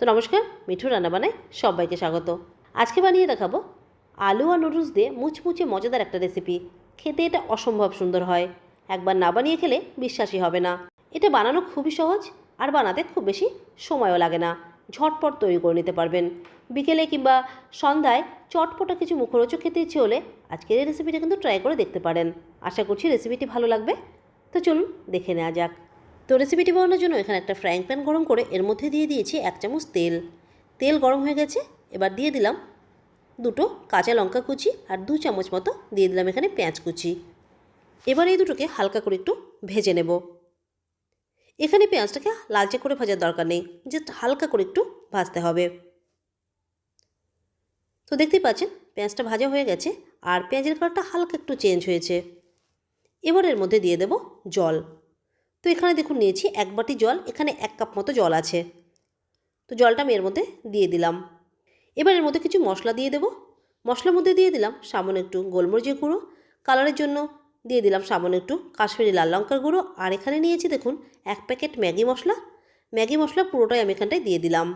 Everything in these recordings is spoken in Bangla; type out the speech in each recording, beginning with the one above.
তো নমস্কার, মিঠু রান্না বানায় সবাইকে স্বাগত। আজকে বানিয়ে দেখাবো আলু আর নুডলস দিয়ে মুচমুচে মজাদার একটা রেসিপি খেতে এটা অসম্ভব সুন্দর হয়। একবার না বানিয়ে খেলে বিশ্বাসই হবে না। এটা বানানো খুবই সহজ আর বানাতে খুব বেশি সময়ও লাগে না। ঝটপট তৈরি করে নিতে পারবেন। বিকেলে কিংবা সন্ধ্যায় চটপটা কিছু মুখরোচক খেতে ইচ্ছে হলে আজকের এই রেসিপিটা কিন্তু ট্রাই করে দেখতে পারেন। আশা করছি রেসিপিটি ভালো লাগবে। তো চলুন দেখে নেওয়া যাক। তো রেসিপিটি বানানোর জন্য এখানে একটা ফ্রাইং প্যান গরম করে এর মধ্যে দিয়ে দিয়েছি এক চামচ তেল। তেল গরম হয়ে গেছে, এবার দিয়ে দিলাম দুটো কাঁচা লঙ্কা কুচি আর দু চামচ মতো দিয়ে দিলাম এখানে পেঁয়াজ কুচি। এবার এই দুটোকে হালকা করে একটু ভেজে নেব। এখানে পেঁয়াজটাকে লালচে করে ভাজার দরকার নেই জাস্ট হালকা করে একটু ভাজতে হবে। তো দেখতেই পাচ্ছেন, পেঁয়াজটা ভাজা হয়ে গেছে আর পেঁয়াজের কালারটা হালকা একটু চেঞ্জ হয়েছে। এবার এর মধ্যে দিয়ে দেব জল। তো এখানে দেখুন নিয়েছি এক বাটি জল, এখানে এক কাপ মতো জল আছে। তো জলটা আমি এর মধ্যে দিয়ে দিলাম। এবার এর মধ্যে কিছু মশলা দিয়ে দেব। মশলার মধ্যে দিয়ে দিলাম সামান্য একটু গোলমরিচের গুঁড়ো। কালারের জন্য দিয়ে দিলাম সামান্য একটু কাশ্মীরি লাল লঙ্কার গুঁড়ো। আর এখানে নিয়েছি দেখুন এক প্যাকেট ম্যাগি মশলা। ম্যাগি মশলা পুরোটাই আমি এখানটায় দিয়ে দিলাম।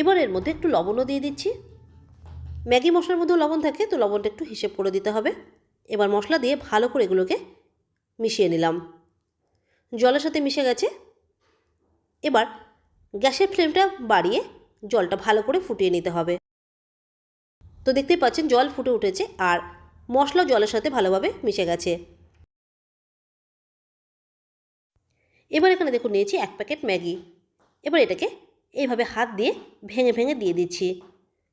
এবার এর মধ্যে একটু লবণও দিয়ে দিচ্ছি। ম্যাগি মশলার মধ্যেও লবণ থাকে, তো লবণটা একটু হিসেব করে দিতে হবে। এবার মশলা দিয়ে ভালো করে এগুলোকে মিশিয়ে নিলাম। জলের সাথে মিশে গেছে। এবার গ্যাসের ফ্লেমটা বাড়িয়ে জলটা ভালো করে ফুটিয়ে নিতে হবে। তো দেখতেই পাচ্ছেন, জল ফুটে উঠেছে আর মশলা জলের সাথে ভালোভাবে মিশে গেছে। এবার এখানে দেখুন, নিয়েছি এক প্যাকেট ম্যাগি। এবার এটাকে এইভাবে হাত দিয়ে ভেঙে ভেঙে দিয়ে দিচ্ছি।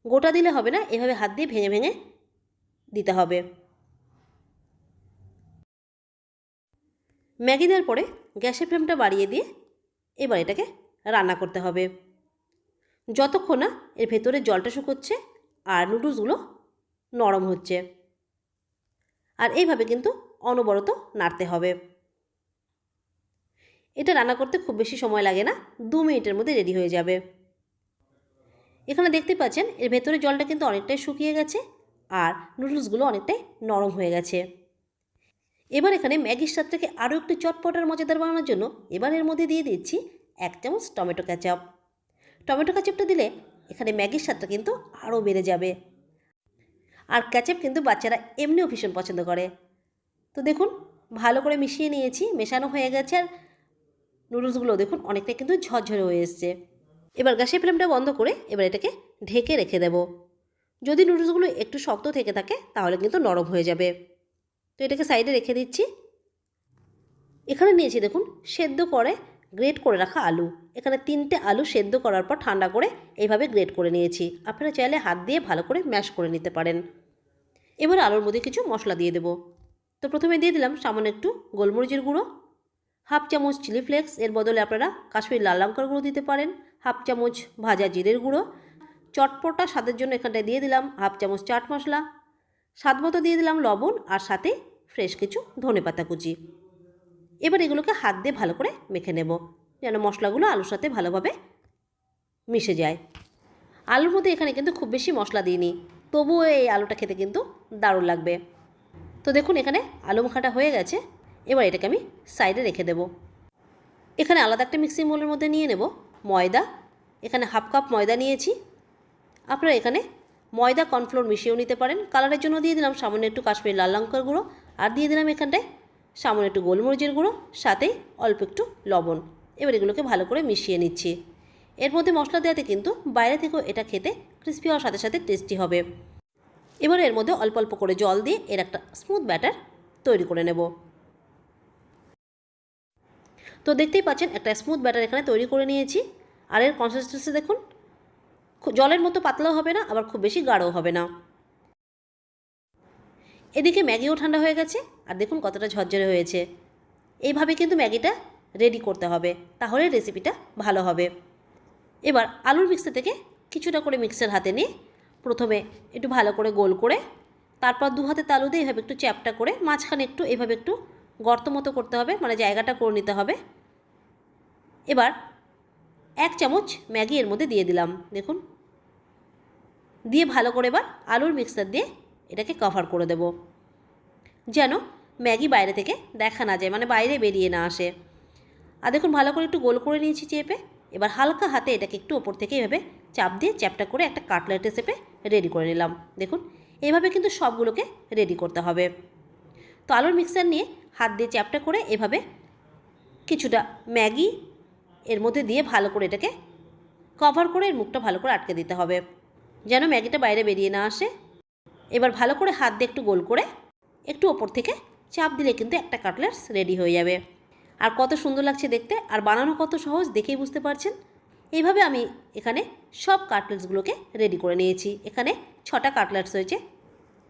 গোটা দিলে হবে না, এভাবে হাত দিয়ে ভেঙে ভেঙে দিতে হবে। ম্যাগি দেওয়ার পরে গ্যাসের ফ্লেমটা বাড়িয়ে দিয়ে এবার এটাকে রান্না করতে হবে। যতক্ষণ না এর ভেতরে জলটা শুকোচ্ছে আর নুডলসগুলো নরম হচ্ছে। আর এইভাবে কিন্তু অনবরত নাড়তে হবে। এটা রান্না করতে খুব বেশি সময় লাগে না, দু মিনিটের মধ্যে রেডি হয়ে যাবে। এখানে দেখতে পাচ্ছেন এর ভেতরে জলটা কিন্তু অনেকটাই শুকিয়ে গেছে আর নুডলসগুলো অনেকটাই নরম হয়ে গেছে। এবার এখানে ম্যাগির স্বাদটাকে আরও একটু চটপটার মজাদার বানানোর জন্য এবার এর মধ্যে দিয়ে দিচ্ছি এক চামচ টমেটো ক্যাচাপ টমেটো ক্যাচাপটা দিলে এখানে ম্যাগির স্বাদটা কিন্তু আরও বেড়ে যাবে। আর ক্যাচাপ কিন্তু বাচ্চারা এমনিও ভীষণ পছন্দ করে। তো দেখুন, ভালো করে মিশিয়ে নিয়েছি, মেশানো হয়ে গেছে আর নুডলসগুলো দেখুন অনেকটা কিন্তু ঝরঝরে হয়ে এসছে। এবার গ্যাসের ফ্লেমটা বন্ধ করে এবার এটাকে ঢেকে রেখে দেব। যদি নুডলসগুলো একটু শক্ত থেকে থাকে তাহলে কিন্তু নরম হয়ে যাবে। তো এটাকে সাইডে রেখে দিচ্ছি। এখানে নিয়েছি দেখুন, সেদ্ধ করে গ্রেট করে রাখা আলু। এখানে তিনটে আলু সেদ্ধ করার পর ঠান্ডা করে এইভাবে গ্রেট করে নিয়েছি। আপনারা চাইলে হাত দিয়ে ভালো করে ম্যাশ করে নিতে পারেন। এবার আলুর মধ্যে কিছু মশলা দিয়ে দেবো। তো প্রথমে দিয়ে দিলাম সামান্য একটু গোলমরিচের গুঁড়ো। হাফ চামচ চিলি ফ্লেক্স এর বদলে আপনারা কাশ্মীর লাল লঙ্কার গুঁড়ো দিতে পারেন। হাফ চামচ ভাজা জিরের গুঁড়ো। চটপটা স্বাদের জন্য এখানটায় দিয়ে দিলাম হাফ চামচ চাট মশলা। স্বাদ মতো দিয়ে দিলাম লবণ আর সাথে ফ্রেশ কিছু ধনে পাতা কুচি। এবার এগুলোকে হাত দিয়ে ভালো করে মেখে নেব, যেন মশলাগুলো আলুর সাথে ভালোভাবে মিশে যায়। আলুর মধ্যে এখানে কিন্তু খুব বেশি মশলা দিইনি, তবুও এই আলুটা খেতে কিন্তু দারুণ লাগবে। তো দেখুন, এখানে আলু মাখাটা হয়ে গেছে, এবার এটাকে আমি সাইডে রেখে দেব। এখানে আলাদা একটা মিক্সিং বোলের মধ্যে নিয়ে নেব ময়দা। এখানে হাফ কাপ ময়দা নিয়েছি। আপনারা এখানে ময়দা কর্নফ্লোর মিশিয়েও নিতে পারেন। কালারের জন্য দিয়ে দিলাম সামান্য একটু কাশ্মীর লাল লঙ্কার গুঁড়ো। আর দিয়ে দিলাম এখানটায় সামান্য একটু গোলমরিচের গুঁড়ো, সাথে অল্প একটু লবণ। এবার এগুলোকে ভালো করে মিশিয়ে নিচ্ছি। এর মধ্যে মশলা দেওয়াতে কিন্তু বাইরে থেকেও এটা খেতে ক্রিস্পি হওয়ার সাথে সাথে টেস্টি হবে। এবার এর মধ্যে অল্প অল্প করে জল দিয়ে এর একটা স্মুথ ব্যাটার তৈরি করে নেব। তো দেখতেই পাচ্ছেন, একটা স্মুথ ব্যাটার এখানে তৈরি করে নিয়েছি। আর এর কনসিস্টেন্সি দেখুন জলের মতো পাতলাও হবে না, আবার খুব বেশি গাঢ়ও হবে না। এদিকে ম্যাগিও ঠান্ডা হয়ে গেছে, আর দেখুন কতটা ঝরঝরে হয়েছে। এইভাবে কিন্তু ম্যাগিটা রেডি করতে হবে, তাহলে রেসিপিটা ভালো হবে। এবার আলুর মিক্সার থেকে কিছুটা করে মিক্সার হাতে নিয়ে প্রথমে একটু ভালো করে গোল করে, তারপর দু হাতে তালু দিয়ে এভাবে একটু চ্যাপটা করে মাঝখানে একটু এভাবে একটু গর্ত মতো করতে হবে মানে জায়গাটা করে নিতে হবে। এবার এক চামচ ম্যাগি এর মধ্যে দিয়ে দিলাম, দেখুন। দিয়ে ভালো করে এবার আলুর মিক্সার দিয়ে এটাকে কভার করে দেব। যেন ম্যাগি বাইরে থেকে দেখা না যায় মানে বাইরে বেরিয়ে না আসে। আর দেখুন, ভালো করে একটু গোল করে নিয়েছি চেপে। এবার হালকা হাতে এটাকে একটু ওপর থেকে এভাবে চাপ দিয়ে চ্যাপটা করে একটা কাটলেটের শেপে রেডি করে নিলাম। দেখুন, এভাবে কিন্তু সবগুলোকে রেডি করতে হবে। তো আলুর মিক্সার নিয়ে হাত দিয়ে চ্যাপটা করে এভাবে কিছুটা ম্যাগি এর মধ্যে দিয়ে ভালো করে এটাকে কভার করে এর মুখটা ভালো করে আটকে দিতে হবে। যেন ম্যাগিটা বাইরে বেরিয়ে না আসে। এবার ভালো করে হাত দিয়ে একটু গোল করে একটু ওপর থেকে চাপ দিলে কিন্তু একটা কাটলেটস রেডি হয়ে যাবে। আর কত সুন্দর লাগছে দেখতে আর বানানো কত সহজ দেখেই বুঝতে পারছেন? এইভাবে আমি এখানে সব কাটলেটসগুলোকে রেডি করে নিয়েছি। এখানে ছটা কাটলেটস হয়েছে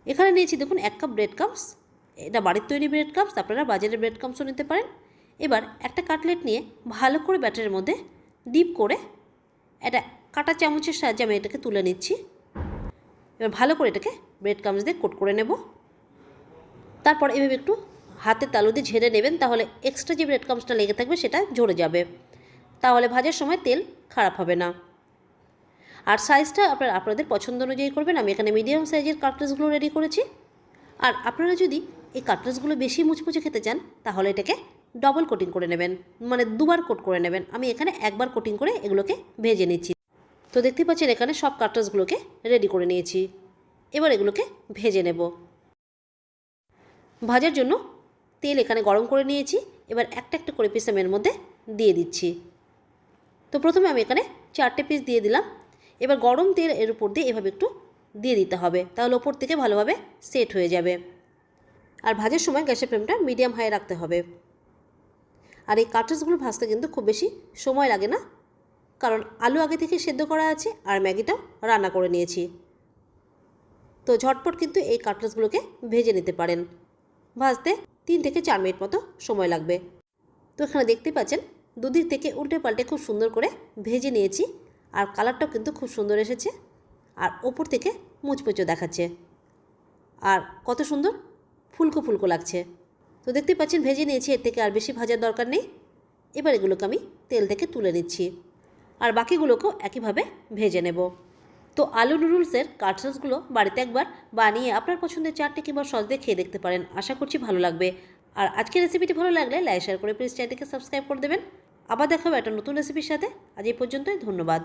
এখানে নিয়েছি দেখুন এক কাপ ব্রেড কাপস এটা বাড়ির তৈরি ব্রেড কাপস আপনারা বাজারের ব্রেড কাপসও নিতে পারেন। এবার একটা কাটলেট নিয়ে ভালো করে ব্যাটারের মধ্যে ডিপ করে এটা কাটা চামচের সাহায্যে আমি এটাকে তুলে নিচ্ছি। এবার ভালো করে এটাকে ব্রেড কামস দিয়ে কোট করে নেব। তারপর এভাবে একটু হাতে তালু দিয়ে ঝেড়ে নেবেন, তাহলে এক্সট্রা যে ব্রেড কামসটা লেগে থাকবে সেটা ঝরে যাবে। তাহলে ভাজার সময় তেল খারাপ হবে না। আর সাইজটা আপনার, আপনাদের পছন্দ অনুযায়ী করবেন। আমি এখানে মিডিয়াম সাইজের কাটলেটসগুলো রেডি করেছি। আর আপনারা যদি এই কাটলেটসগুলো বেশি মুচমুচে খেতে চান, তাহলে এটাকে ডবল কোটিং করে নেবেন। মানে দুবার কোট করে নেবেন। আমি এখানে একবার কোটিং করে এগুলোকে ভেজে নিচ্ছি। তো দেখতে পাচ্ছেন, এখানে সব কাটলেটসগুলোকে রেডি করে নিয়েছি। এবার এগুলোকে ভেজে নেব। ভাজার জন্য তেল এখানে গরম করে নিয়েছি। এবার একটা একটা করে পিস আমি এর মধ্যে দিয়ে দিচ্ছি। তো প্রথমে আমি এখানে চারটে পিস দিয়ে দিলাম। এবার গরম তেল এর উপর দিয়ে এভাবে একটু দিয়ে দিতে হবে। তাহলে ওপর থেকে ভালোভাবে সেট হয়ে যাবে। আর ভাজার সময় গ্যাসের ফ্লেমটা মিডিয়াম হাই রাখতে হবে। আর এই কাটলেটসগুলো ভাজতে কিন্তু খুব বেশি সময় লাগে না। কারণ আলু আগে থেকে সেদ্ধ করা আছে আর ম্যাগিটাও রান্না করে নিয়েছি। তো ঝটপট কিন্তু এই কাটলেটসগুলোকে ভেজে নিতে পারেন। ভাজতে তিন থেকে চার মিনিট মতো সময় লাগবে। তো এখানে দেখতে পাচ্ছেন, দুদিক থেকে উল্টে পাল্টে খুব সুন্দর করে ভেজে নিয়েছি আর কালারটাও কিন্তু খুব সুন্দর এসেছে আর ওপর থেকে মুচমুচো দেখাচ্ছে। আর কত সুন্দর ফুলকো ফুলকো লাগছে। তো দেখতে পাচ্ছেন, ভেজে নিয়েছি, এর থেকে আর বেশি ভাজার দরকার নেই। এবার এগুলোকে আমি তেল থেকে তুলে নিচ্ছি। আর বাকিগুলোকেও একইভাবে ভেজে নেব। তো আলু নুডলসের কাটসসগুলো বাড়িতে একবার বানিয়ে আপনার পছন্দের চারটে কিংবা সস দিয়ে খেয়ে দেখতে পারেন। আশা করছি ভালো লাগবে। আর আজকের রেসিপিটি ভালো লাগলে লাইক শেয়ার করে প্লিজ চ্যানেলটিকে সাবস্ক্রাইব করে দেবেন। আবার দেখাবো একটা নতুন রেসিপির সাথে। আজ এই পর্যন্তই, ধন্যবাদ।